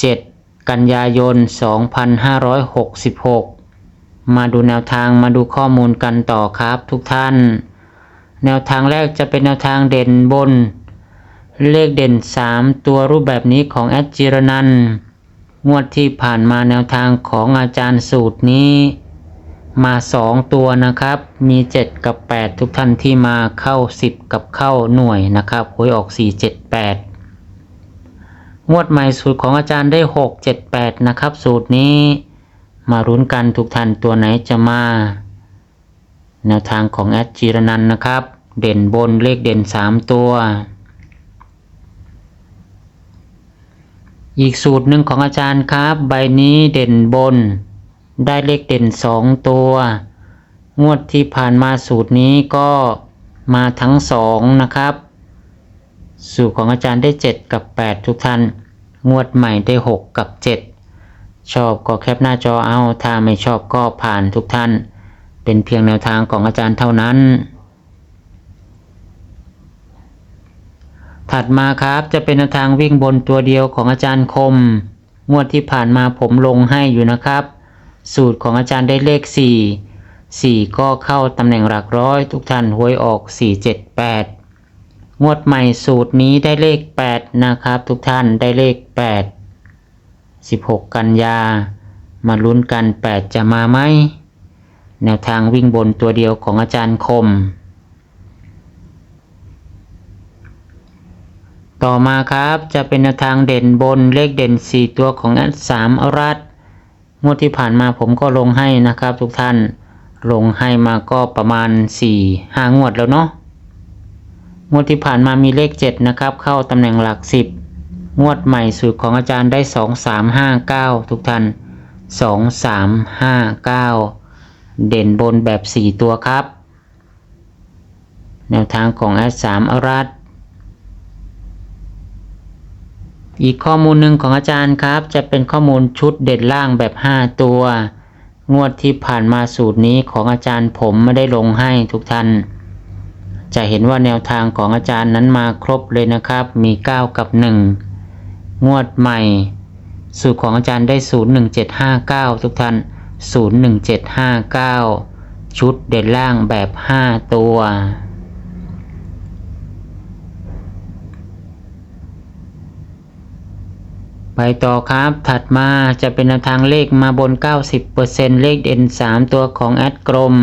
7 กันยายน 2566 มาดูแนวทางมาดูข้อมูลกันต่อครับทุกท่าน แนวทางแรกจะเป็นแนวทางเด่นบน เลขเด่น 3 ตัวรูปแบบนี้ของแอดจิรนันงวดที่ผ่านมาแนวทางของอาจารย์สูตรนี้ มา 2 ตัวนะครับ มี 7 กับ 8 ทุกท่านที่มาเข้า 10 กับเข้าหน่วยนะครับหวยออก 4 7 8 งวดใหม่สูตรของอาจารย์ได้ 6 7 8 นะครับ สูตรนี้ มารุ้นกันทุกท่านตัวไหนจะมา แนวทางของแอดจีรนันนะครับ เด่นบนเลขเด่น 3 ตัว อีกสูตรหนึ่งของอาจารย์ครับ ใบนี้เด่นบน ได้เลขเด่น 2 ตัว งวดที่ผ่านมาสูตรนี้ก็มาทั้ง 2 นะครับ สูตรของอาจารย์ได้ 7 กับ 8 ทุกท่าน งวดใหม่ได้ 6 กับ 7 ชอบก็แคปหน้าจอเอา ถ้าไม่ชอบก็ผ่านทุกท่าน เป็นเพียงแนวทางของอาจารย์เท่านั้น ถัดมาครับจะเป็นแนวทางวิ่งบนตัวเดียวของอาจารย์คม งวดที่ผ่านมาผมลงให้อยู่นะครับ สูตรของอาจารย์ได้เลข 4 4 ก็เข้าตำแหน่งหลักร้อย ทุกท่านหวยออก 4 7 8 งวดใหม่สูตรนี้ได้เลข 8 นะครับ ทุกท่านได้เลข 8 16 กันยา มาลุ้นกัน 8 จะมาไหม แนวทางวิ่งบนตัวเดียวของอาจารย์คม ต่อมาครับจะเป็นแนวทางเด่นบนเลขเด่น 4 ตัวของแอดสามอรัตงวดที่ผ่านมาผมก็ลงให้นะครับ ทุกท่านลงให้มาก็ประมาณ 4 5 งวดแล้วเนาะ งวดที่ผ่านมามีเลข 7 นะครับ เข้าตำแหน่งหลัก 10 งวดใหม่สูตรของอาจารย์ได้ 2 3 5 9 ทุกท่าน 2 3 5 9 เด่นบนแบบ 4 ตัวครับ แนวทางของแอดสามอรัตอีกข้อมูลหนึ่งของอาจารย์ครับ จะเป็นข้อมูลชุดเด่นล่างแบบ 5 ตัว งวดที่ผ่านมาสูตรนี้ของอาจารย์ผมไม่ได้ลงให้ทุกท่าน จะเห็นว่าแนวทางของอาจารย์นั้นมาครบเลยนะครับ มี 9 กับ 1 งวดใหม่ สูตรของอาจารย์ได้ 01759 ทุกท่าน 01759 ชุดเด่นล่างแบบ 5 ตัว ไปต่อครับ ถัดมาจะเป็นแนวทางเลขมาบน 90%เลขเด่น 3 ตัวของแอดกรม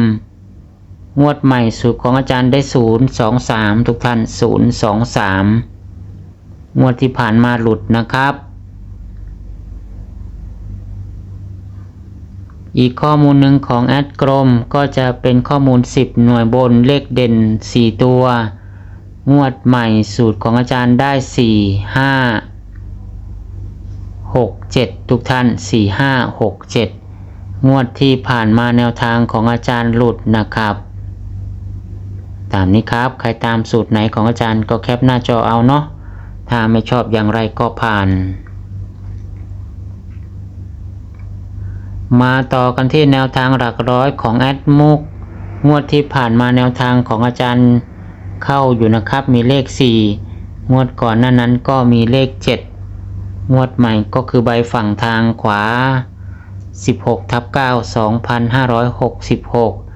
งวดใหม่สูตรของอาจารย์ได้0 2 3ทุกท่าน0 2 3งวดที่ผ่านมาหลุดนะครับ อีกข้อมูลหนึ่งของแอดกรมก็จะเป็นข้อมูล 10 หน่วยบนเลขเด่น 4 ตัว งวดใหม่สูตรของอาจารย์ได้ 4 5 6 7 ทุกท่าน 4 5 6 7 งวดที่ผ่านมาแนวทางของอาจารย์หลุดนะครับ ตามนี้ครับ ใครตามสูตรไหนของอาจารย์ก็แคปหน้าจอเอาเนาะ ถ้าไม่ชอบอย่างไรก็ผ่าน มาต่อกันที่แนวทางหลักร้อยของแอดมุก งวดที่ผ่านมาแนวทางของอาจารย์เข้าอยู่นะครับ มีเลข 4 งวดก่อนหน้านั้นก็มีเลข 7 งวดใหม่ก็คือใบฝั่งทางขวา 16ทับ9 2566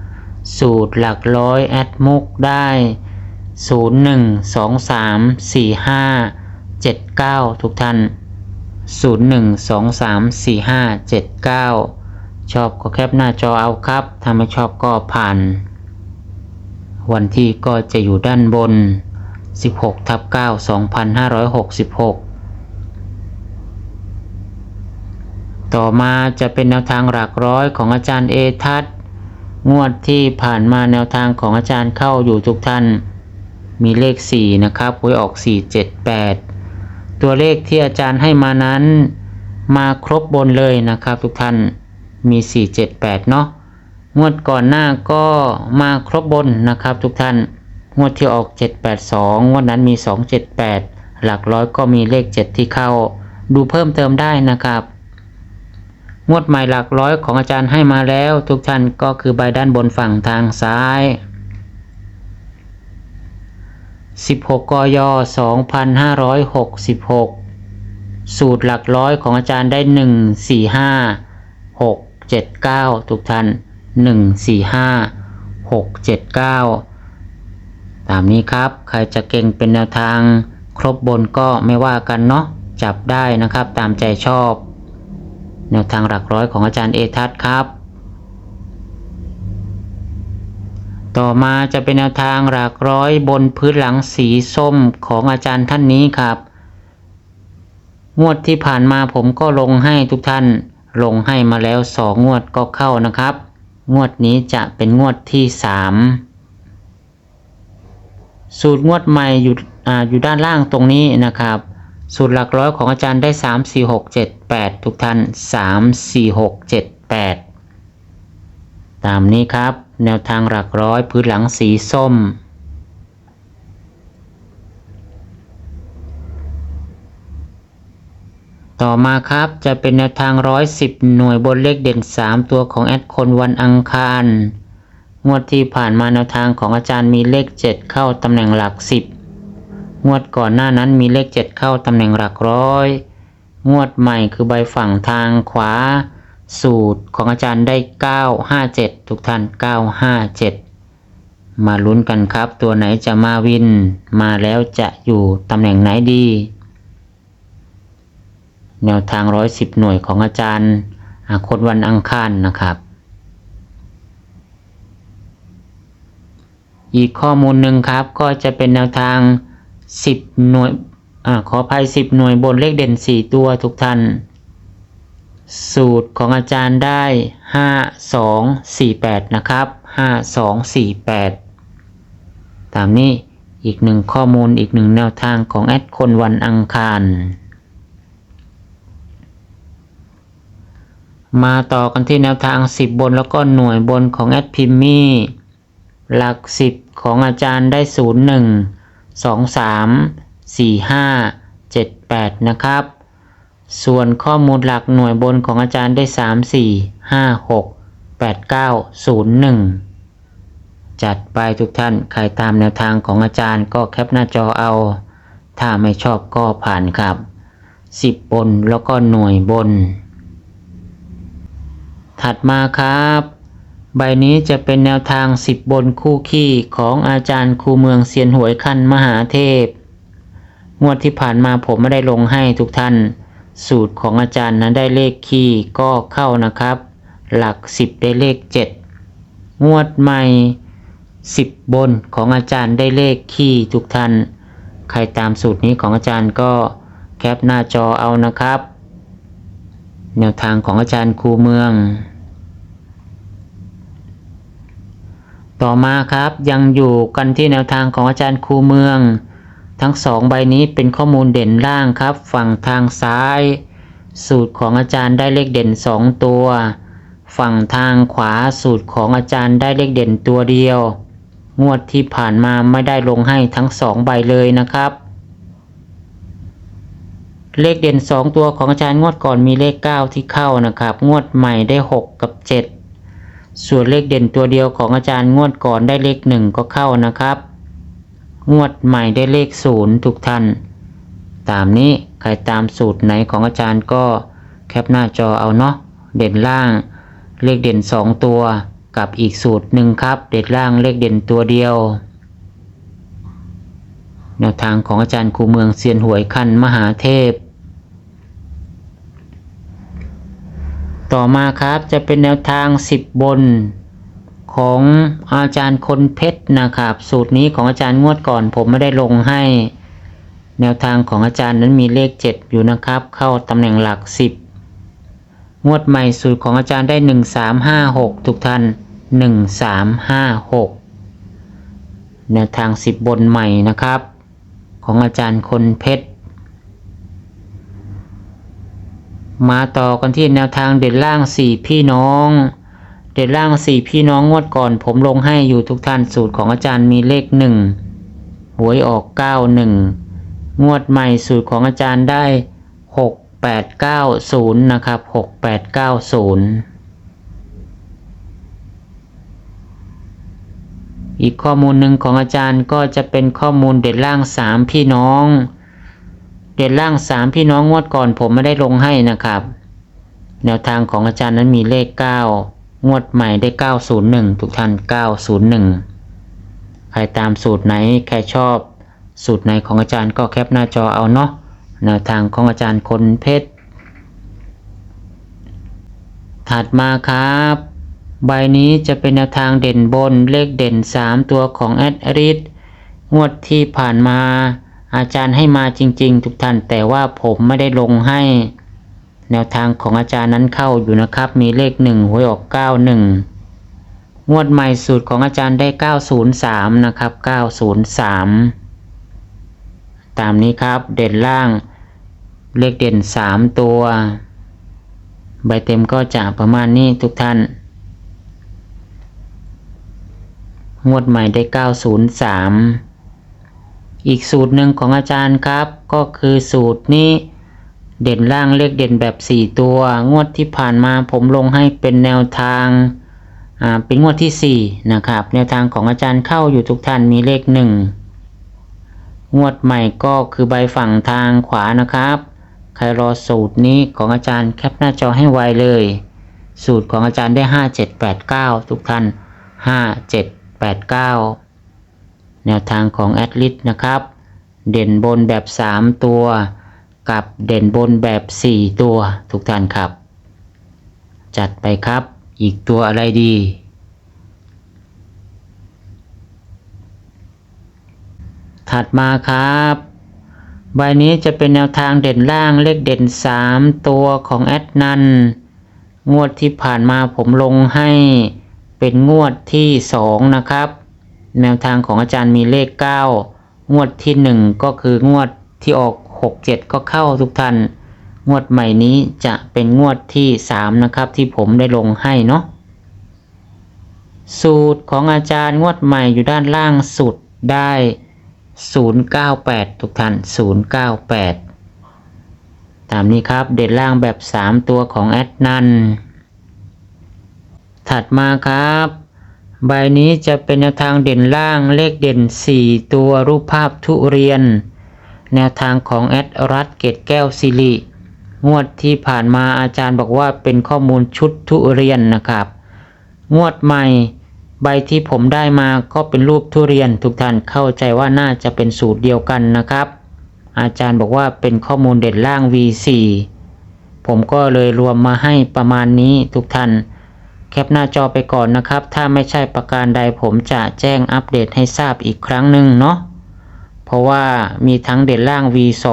สูตรหลักร้อยแอดมุกได้ 01 23 45 79 ทุกท่าน 01 23 45 79 ชอบก็แคปหน้าจอเอาครับ ถ้าไม่ชอบก็ผ่าน วันที่ก็จะอยู่ด้านบน 16ทับ9 2566ต่อมาจะเป็นแนวทางหลักร้อยของอาจารย์เอทัศน์ งวดที่ผ่านมาแนวทางของอาจารย์เข้าอยู่ทุกท่าน มีเลข 4 นะครับหวยออก 4 7 8 ตัวเลขที่อาจารย์ให้มานั้นมาครบบนเลยนะครับทุกท่านมี 4 7 8 เนาะงวดก่อนหน้าก็มาครบบนนะครับทุกท่าน งวดที่ออก 782 งวดนั้นมี 278 หลักร้อยก็มีเลข 7 ที่เข้า ดูเพิ่มเติมได้นะครับ งวดใหม่หลักร้อยของอาจารย์ให้มาแล้ว ทุกท่านก็คือใบด้านบนฝั่งทางซ้าย 16 กย 2566 สูตรหลักร้อยของอาจารย์ได้ 1 4 5 6 7 9 ทุกท่าน 1 4 5 6 7 9 ตามนี้ครับ ใครจะเก่งเป็นแนวทางครบบนก็ไม่ว่ากันเนาะจับได้นะครับตามใจชอบ แนวทางหลักร้อยของอาจารย์เอทัศน์ครับ ต่อมาจะเป็นแนวทางหลักร้อยบนพื้นหลังสีส้มของอาจารย์ท่านนี้ครับ งวดที่ผ่านมาผมก็ลงให้ทุกท่าน ลงให้มาแล้วสองงวดก็เข้านะครับ งวดนี้จะเป็นงวดที่สามสูตรงวดใหม่อยู่ออยู่ด้านล่างตรงนี้นะครับ สูตรหลักร้อยของอาจารย์ได้ 3 4 6 7 8 ทุกท่าน 3 4 6 7 8 ตามนี้ครับ แนวทางหลักร้อยพื้นหลังสีส้ม ต่อมาครับจะเป็นแนวทาง 110 หน่วยบนเลขเด่น 3 ตัวของแอดคนวันอังคาร งวดที่ผ่านมาแนวทางของอาจารย์มีเลข 7 เข้าตำแหน่งหลัก 10 งวดก่อนหน้านั้นมีเลข 7 เข้าตำแหน่งหลักร้อย งวดใหม่คือใบฝั่งทางขวา สูตรของอาจารย์ได้ 957 ทุกท่าน 957 มาลุ้นกันครับ ตัวไหนจะมาวิน มาแล้วจะอยู่ตำแหน่งไหนดี แนวทาง 110 หน่วยของอาจารย์อาคนวันอังคารนะครับอีกข้อมูลหนึ่งครับก็จะเป็นแนวทาง 10 หน่วยอขออภัย 10 หน่วยบนเลขเด่น 4 ตัวทุกท่าน สูตรของอาจารย์ได้ 5 2 4 8 นะครับ 5 2 4 8 ตามนี้อีกหนึ่งข้อมูลอีกหนึ่งแนวทางของแอดคนวันอังคาร มาต่อกันที่แนวทาง 10 บนแล้วก็หน่วยบนของแอดพิมมี่หลัก 10 ของอาจารย์ได้ 0 1 2 3 4 5 7 8 นะครับ ส่วนข้อมูลหลักหน่วยบนของอาจารย์ได้ 3 4 5 6 8 9 0 1 จัดไปทุกท่าน ใครตามแนวทางของอาจารย์ก็แคปหน้าจอเอา ถ้าไม่ชอบก็ผ่านครับ 10 บนแล้วก็หน่วยบน ถัดมาครับ ใบนี้จะเป็นแนวทาง 10 บนคู่ขี้ของอาจารย์ครูเมืองเซียนหวยคันมหาเทพ งวดที่ผ่านมาผมไม่ได้ลงให้ทุกท่าน สูตรของอาจารย์นั้นได้เลขคี่ก็เข้านะครับ หลัก 10 ได้เลข 7 งวดใหม่ 10 บนของอาจารย์ได้เลขคี่ทุกท่าน ใครตามสูตรนี้ของอาจารย์ก็แคปหน้าจอเอานะครับ แนวทางของอาจารย์ครูเมือง ต่อมาครับยังอยู่กันที่แนวทางของอาจารย์ครูเมือง ทั้งสองใบนี้เป็นข้อมูลเด่นล่างครับ ฝั่งทางซ้าย สูตรของอาจารย์ได้เลขเด่น 2 ตัว ฝั่งทางขวาสูตรของอาจารย์ได้เลขเด่นตัวเดียว งวดที่ผ่านมาไม่ได้ลงให้ทั้งสองใบเลยนะครับ เลขเด่น 2 ตัวของอาจารย์งวดก่อนมีเลข 9 ที่เข้านะครับ งวดใหม่ได้ 6 กับ 7 ส่วนเลขเด่นตัวเดียวของอาจารย์งวดก่อนได้เลข1ก็เข้านะครับ งวดใหม่ได้เลข0ทุกท่าน ตามนี้ใครตามสูตรไหนของอาจารย์ก็แคปหน้าจอเอาเนาะเด่นล่าง เลขเด่น 2 ตัวกับอีกสูตรหนึ่งครับ เด่นล่างเลขเด่นตัวเดียว แนวทางของอาจารย์ครูเมืองเซียนหวยคันมหาเทพ ต่อมาครับจะเป็นแนวทาง 10 บนของอาจารย์คนเพชรนะครับ สูตรนี้ของอาจารย์งวดก่อน ผมไม่ได้ลงให้ แนวทางของอาจารย์นั้นมีเลข 7 อยู่นะครับ เข้าตำแหน่งหลัก 10 งวดใหม่สูตรของอาจารย์ได้ 1356 ทุกท่าน 1356 แนวทาง 10 บนใหม่นะครับ ของอาจารย์คนเพชร มาต่อกันที่แนวทางเด่นล่างสี่พี่น้อง เด่นล่างสี่พี่น้องงวดก่อน ผมลงให้อยู่ทุกท่านสูตรของอาจารย์มีเลขหนึ่งหวยออกเก้าหนึ่งวดใหม่สูตรของอาจารย์ได้หกแปดเก้าศูนะครับหกแปดเก้าศูนย์อีกข้อมูลหนึ่งของอาจารย์ก็จะเป็นข้อมูลเด่นล่างสามพี่น้อง เด่นล่างสามพี่น้องงวดก่อนผมไม่ได้ลงให้นะครับ แนวทางของอาจารย์นั้นมีเลข9งวดใหม่ได้901ทุกท่าน901ใครตามสูตรไหนใครชอบ สูตรไหนของอาจารย์ก็แคปหน้าจอเอาเนาะแนวทางของอาจารย์คนเพชรถัดมาครับ ใบนี้จะเป็นแนวทางเด่นบนเลขเด่น 3 ตัวของแอดริดงวดที่ผ่านมา อาจารย์ให้มาจริง ๆ ทุกท่านแต่ว่าผมไม่ได้ลงให้ แนวทางของอาจารย์นั้นเข้าอยู่นะครับ มีเลขหนึ่งหวยออกเก้าหนึ่งงวดใหม่สูตรของอาจารย์ได้เก้าศูนย์สามนะครับเก้าศูนย์สามตามนี้ครับเด่นล่าง เลขเด่นสามตัว ใบเต็มก็จะประมาณนี้ทุกท่าน งวดใหม่ได้เก้าศูนย์สาม อีกสูตรหนึ่งของอาจารย์ครับ ก็คือสูตรนี้ เด่นล่างเลขเด่นแบบ 4 ตัว งวดที่ผ่านมาผมลงให้เป็นแนวทางเป็นงวดที่ 4 นะครับ แนวทางของอาจารย์เข้าอยู่ทุกท่านมีเลข 1 งวดใหม่ก็คือใบฝั่งทางขวานะครับ ใครรอสูตรนี้ของอาจารย์แคปหน้าจอให้ไวเลย สูตรของอาจารย์ได้ 5789 ทุกท่าน 5789 แนวทางของแอดลิสนะครับ เด่นบนแบบ 3 ตัว กับเด่นบนแบบ 4 ตัวทุกท่านครับ จัดไปครับ อีกตัวอะไรดี ถัดมาครับใบนี้จะเป็นแนวทางเด่นล่างเลขเด่น 3 ตัวของแอดนันงวดที่ผ่านมาผมลงให้เป็นงวดที่ 2 นะครับ แนวทางของอาจารย์มีเลข 9 งวดที่ 1 ก็คืองวดที่ออก 6 7 ก็เข้าทุกท่านงวดใหม่นี้จะเป็นงวดที่ 3 นะครับ ที่ผมได้ลงให้เนาะสูตรของอาจารย์งวดใหม่อยู่ด้านล่างสุดได้ 098 ทุกท่าน 098 ตามนี้ครับเด่นล่างแบบ 3 ตัวของแอดนันถัดมาครับ ใบนี้จะเป็นแนวทางเด่นล่างเลขเด่น 4 ตัวรูปภาพทุเรียน แนวทางของแอดรัฐเกตแก้วสิริงวดที่ผ่านมาอาจารย์บอกว่าเป็นข้อมูลชุดทุเรียนนะครับ งวดใหม่ใบที่ผมได้มาก็เป็นรูปทุเรียนทุกท่านเข้าใจว่าน่าจะเป็นสูตรเดียวกันนะครับ อาจารย์บอกว่าเป็นข้อมูลเด่นล่าง V4 ผมก็เลยรวมมาให้ประมาณนี้ทุกท่าน แคปหน้าจอไปก่อนนะครับ ถ้าไม่ใช่ประการใดผมจะแจ้งอัปเดตให้ทราบอีกครั้งหนึ่งเนาะ เพราะว่ามีทั้งเด่นล่าง V2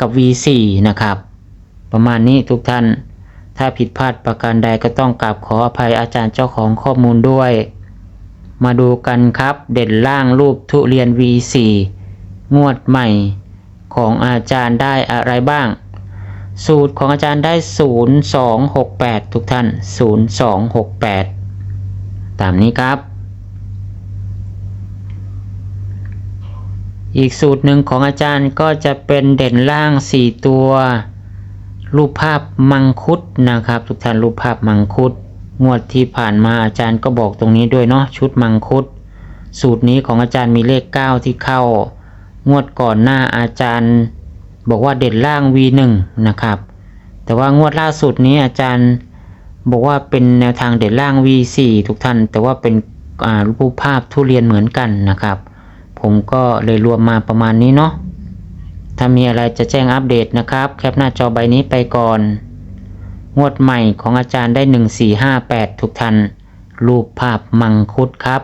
กับ V4 นะครับ ประมาณนี้ทุกท่าน ถ้าผิดพลาดประการใดก็ต้องกราบขออภัยอาจารย์เจ้าของข้อมูลด้วย มาดูกันครับ เด่นล่างรูปทุเรียน V4 งวดใหม่ของอาจารย์ได้อะไรบ้าง สูตรของอาจารย์ได้ 0268 ทุกท่าน 0268 ตามนี้ครับ อีกสูตรหนึ่งของอาจารย์ก็จะเป็นเด่นล่าง 4 ตัว รูปภาพมังคุดนะครับ ทุกท่านรูปภาพมังคุด งวดที่ผ่านมาอาจารย์ก็บอกตรงนี้ด้วยเนาะชุดมังคุด สูตรนี้ของอาจารย์มีเลข 9 ที่เข้างวดก่อนหน้าอาจารย์ บอกว่าเด่นล่าง V1 นะครับ แต่ว่างวดล่าสุดนี้อาจารย์บอกว่าเป็นแนวทางเด่นล่าง V4 ทุกท่าน แต่ว่าเป็นรูปภาพทุเรียนเหมือนกันนะครับ ผมก็เลยรวมมาประมาณนี้เนาะ ถ้ามีอะไรจะแจ้งอัปเดตนะครับ แคปหน้าจอใบนี้ไปก่อน งวดใหม่ของอาจารย์ได้ 1458 ทุกท่าน รูปภาพมังคุดครับ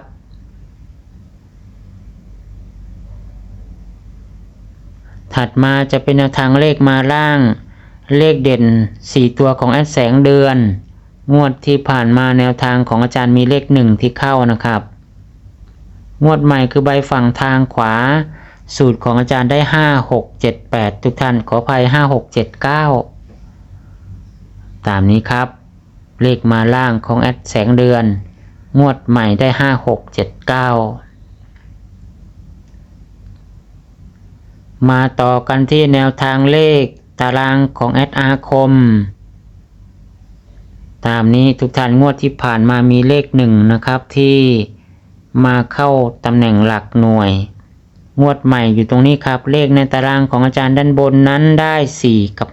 ถัดมาจะเป็นแนวทางเลขมาล่าง เลขเด่น 4 ตัวของแอดแสงเดือน งวดที่ผ่านมาแนวทางของอาจารย์มีเลข1ที่เข้านะครับ งวดใหม่คือใบฝั่งทางขวา สูตรของอาจารย์ได้ 5 6 7 8 ทุกท่านขออภัย 5 6 7 9 ตามนี้ครับ เลขมาล่างของแอดแสงเดือน งวดใหม่ได้ 5 6 7 9 มาต่อกันที่แนวทางเลขตารางของแอดอาคม ตามนี้ทุกท่านงวดที่ผ่านมามีเลขหนึ่งนะครับที่มาเข้าตำแหน่งหลักหน่วย งวดใหม่อยู่ตรงนี้ครับ เลขในตารางของอาจารย์ด้านบนนั้นได้ 4 กับ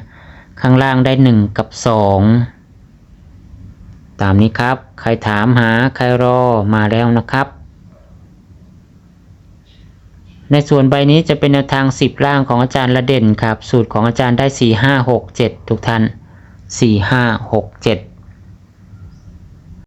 5 ข้างล่างได้ 1 กับ 2 ตามนี้ครับ ใครถามหาใครรอมาแล้วนะครับ ในส่วนใบนี้จะเป็นแนวทาง 10 ล่างของอาจารย์ละเด่นครับ สูตรของอาจารย์ได้ 4 5 6 7 ทุกท่าน 4 5 6 7